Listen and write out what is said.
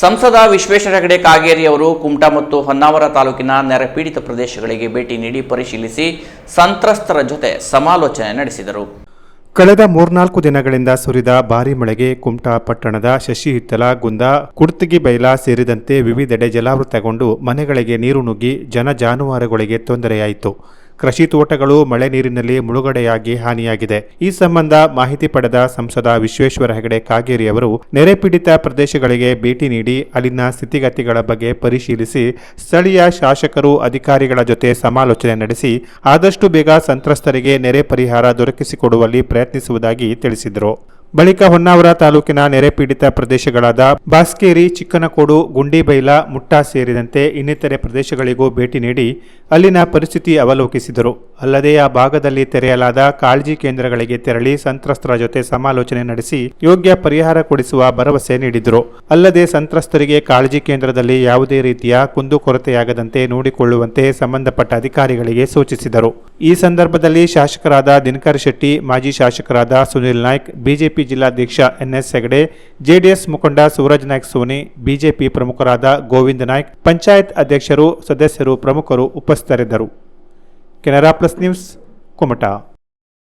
ಸಂಸದ ವಿಶ್ವೇಶ್ವರ ಹೆಗಡೆ ಕಾಗೇರಿ ಅವರು ಕುಮಟಾ ಮತ್ತು ಹೊನ್ನಾವರ ತಾಲೂಕಿನ ನೆರೆಪೀಡಿತ ಪ್ರದೇಶಗಳಿಗೆ ಭೇಟಿ ನೀಡಿ ಪರಿಶೀಲಿಸಿ ಸಂತ್ರಸ್ತರ ಜೊತೆ ಸಮಾಲೋಚನೆ ನಡೆಸಿದರು. ಕಳೆದ ಮೂರ್ನಾಲ್ಕು ದಿನಗಳಿಂದ ಸುರಿದ ಭಾರೀ ಮಳೆಗೆ ಕುಮಟಾ ಪಟ್ಟಣದ ಶಶಿ ಹಿತ್ತಲ ಗುಂದ, ಕುರ್ತಗಿ ಬೈಲ ಸೇರಿದಂತೆ ವಿವಿಧೆಡೆ ಜಲಾವೃತಗೊಂಡು ಮನೆಗಳಿಗೆ ನೀರು ನುಗ್ಗಿ ಜನ ಜಾನುವಾರುಗಳಿಗೆ ತೊಂದರೆಯಾಯಿತು. ಕೃಷಿ ತೋಟಗಳು ಮಳೆ ನೀರಿನಲ್ಲಿ ಮುಳುಗಡೆಯಾಗಿ ಹಾನಿಯಾಗಿದೆ. ಈ ಸಂಬಂಧ ಮಾಹಿತಿ ಪಡೆದ ಸಂಸದ ವಿಶ್ವೇಶ್ವರ ಹೆಗಡೆ ಕಾಗೇರಿ ಅವರು, ನೆರೆ ಪೀಡಿತ ಪ್ರದೇಶಗಳಿಗೆ ಭೇಟಿ ನೀಡಿ ಅಲ್ಲಿನ ಸ್ಥಿತಿಗತಿಗಳ ಬಗ್ಗೆ ಪರಿಶೀಲಿಸಿ ಸ್ಥಳೀಯ ಶಾಸಕರು ಅಧಿಕಾರಿಗಳ ಜೊತೆ ಸಮಾಲೋಚನೆ ನಡೆಸಿ ಆದಷ್ಟು ಬೇಗ ಸಂತ್ರಸ್ತರಿಗೆ ನೆರೆ ಪರಿಹಾರ ದೊರಕಿಸಿಕೊಡುವಲ್ಲಿ ಪ್ರಯತ್ನಿಸುವುದಾಗಿ ತಿಳಿಸಿದರು. ಬಳಿಕ ಹೊನ್ನಾವರ ತಾಲೂಕಿನ ನೆರೆ ಪೀಡಿತ ಪ್ರದೇಶಗಳಾದ ಬಾಸ್ಕೇರಿ, ಚಿಕ್ಕನಕೋಡು, ಗುಂಡಿಬೈಲ, ಮುಟ್ಟಾ ಸೇರಿದಂತೆ ಇನ್ನಿತರೆ ಪ್ರದೇಶಗಳಿಗೂ ಭೇಟಿ ನೀಡಿ ಅಲ್ಲಿನ ಪರಿಸ್ಥಿತಿ ಅವಲೋಕಿಸಿದರು. ಅಲ್ಲದೆ ಆ ಭಾಗದಲ್ಲಿ ತೆರೆಯಲಾದ ಕಾಳಜಿ ಕೇಂದ್ರಗಳಿಗೆ ತೆರಳಿ ಸಂತ್ರಸ್ತರ ಜೊತೆ ಸಮಾಲೋಚನೆ ನಡೆಸಿ ಯೋಗ್ಯ ಪರಿಹಾರ ಕೊಡಿಸುವ ಭರವಸೆ ನೀಡಿದರು. ಅಲ್ಲದೆ ಸಂತ್ರಸ್ತರಿಗೆ ಕಾಳಜಿ ಕೇಂದ್ರದಲ್ಲಿ ಯಾವುದೇ ರೀತಿಯ ಕುಂದುಕೊರತೆಯಾಗದಂತೆ ನೋಡಿಕೊಳ್ಳುವಂತೆ ಸಂಬಂಧಪಟ್ಟ ಅಧಿಕಾರಿಗಳಿಗೆ ಸೂಚಿಸಿದರು. ಈ ಸಂದರ್ಭದಲ್ಲಿ ಶಾಸಕರಾದ ದಿನಕರ್ ಶೆಟ್ಟಿ, ಮಾಜಿ ಶಾಸಕರಾದ ಸುನಿಲ್ ನಾಯ್ಕ್ ಬಿಜೆಪಿ ಜಿಲ್ಲಾಧ್ಯಕ್ಷ ಎನ್ಎಸ್ ಹೆಗಡೆ, ಜೆಡಿಎಸ್ ಮುಖಂಡ ಸೂರಜ್ ನಾಯ್ಕ ಸೋನಿ, ಬಿಜೆಪಿ ಪ್ರಮುಖರಾದ ಗೋವಿಂದ ನಾಯ್ಕ್, ಪಂಚಾಯತ್ ಅಧ್ಯಕ್ಷರು, ಸದಸ್ಯರು ಪ್ರಮುಖರು ಉಪಸ್ಥಿತರಿದ್ದರು. Canara plus news, Kumta.